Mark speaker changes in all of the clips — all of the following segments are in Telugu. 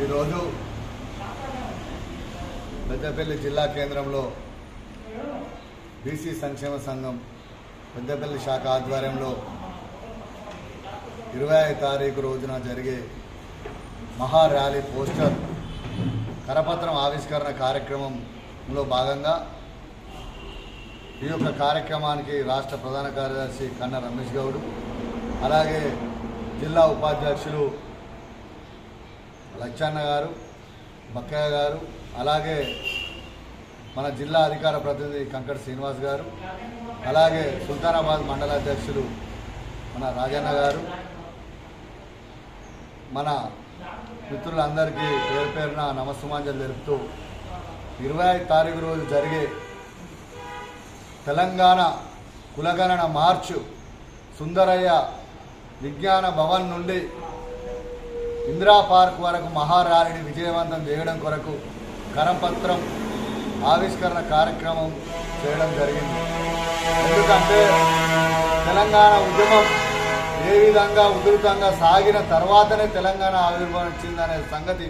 Speaker 1: ఈరోజు పెద్దపల్లి జిల్లా కేంద్రంలో బీసీ సంక్షేమ సంఘం పెద్దపల్లి శాఖ ఆధ్వర్యంలో ఇరవై ఐదు తారీఖు రోజున జరిగే మహా ర్యాలీ పోస్టర్ కరపత్రం ఆవిష్కరణ కార్యక్రమంలో భాగంగా ఈ యొక్క కార్యక్రమానికి రాష్ట్ర ప్రధాన కార్యదర్శి కన్న రమేష్ గౌడ్ అలాగే జిల్లా ఉపాధ్యక్షులు లచ్చన్న గారు బక్కయ్య గారు అలాగే మన జిల్లా అధికార ప్రతినిధి కంకట శ్రీనివాస్ గారు అలాగే సుల్తానాబాద్ మండల అధ్యక్షులు మన రాజన్న గారు మన మిత్రులందరికీ పేరు పేరున నమస్సుమాంజలు తెలుపుతూ ఇరవై ఐదు తారీఖు రోజు జరిగే తెలంగాణ కులగణన మార్చు సుందరయ్య విజ్ఞాన భవన్ నుండి ఇందిరా పార్క్ వరకు మహారాలిని విజయవంతం చేయడం కొరకు కరపత్రం ఆవిష్కరణ కార్యక్రమం చేయడం జరిగింది. ఎందుకంటే తెలంగాణ ఉద్యమం ఏ విధంగా ఉధృతంగా సాగిన తర్వాతనే తెలంగాణ ఆవిర్భవించిందనే సంగతి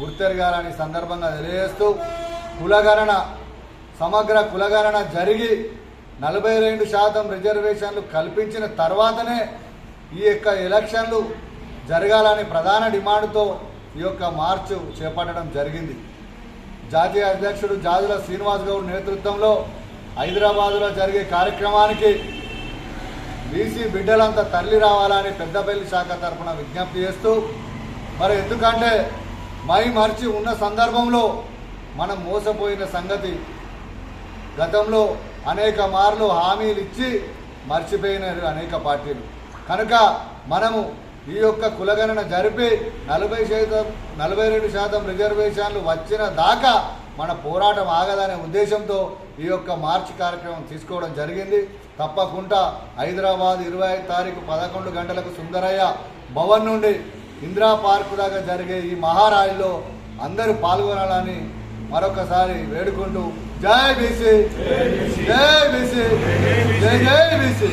Speaker 1: గుర్తెరగాలని సందర్భంగా తెలియజేస్తూ కులగణన సమగ్ర కులగణన జరిగి నలభై రెండు శాతం రిజర్వేషన్లు కల్పించిన తర్వాతనే ఈ యొక్క ఎలక్షన్లు జరగాలని ప్రధాన డిమాండ్తో ఈ యొక్క మార్చు చేపట్టడం జరిగింది. జాతీయ అధ్యక్షుడు జాజుల శ్రీనివాస్ గౌడ్ నేతృత్వంలో హైదరాబాదులో జరిగే కార్యక్రమానికి బీసీ బిడ్డలంతా తరలి రావాలని పెద్దపల్లి శాఖ తరఫున విజ్ఞప్తి చేస్తూ మరి ఎందుకంటే మై మరిచి ఉన్న సందర్భంలో మనం మోసపోయిన సంగతి గతంలో అనేక మార్లు హామీలు ఇచ్చి మర్చిపోయినారు అనేక పార్టీలు. కనుక మనము ఈ యొక్క కులగణన జరిపి నలభై శాతం నలభై రెండు శాతం రిజర్వేషన్లు వచ్చిన దాకా మన పోరాటం ఆగదనే ఉద్దేశంతో ఈ యొక్క మార్చి కార్యక్రమం తీసుకోవడం జరిగింది. తప్పకుండా హైదరాబాద్ ఇరవై ఐదు తారీఖు పదకొండు గంటలకు సుందరయ్య భవన్ నుండి ఇందిరా పార్కు దాకా జరిగే ఈ మహారాయిలో అందరూ పాల్గొనాలని మరొకసారి వేడుకుంటూ జై బీసీ జై బీసీ జై జై బీసీ.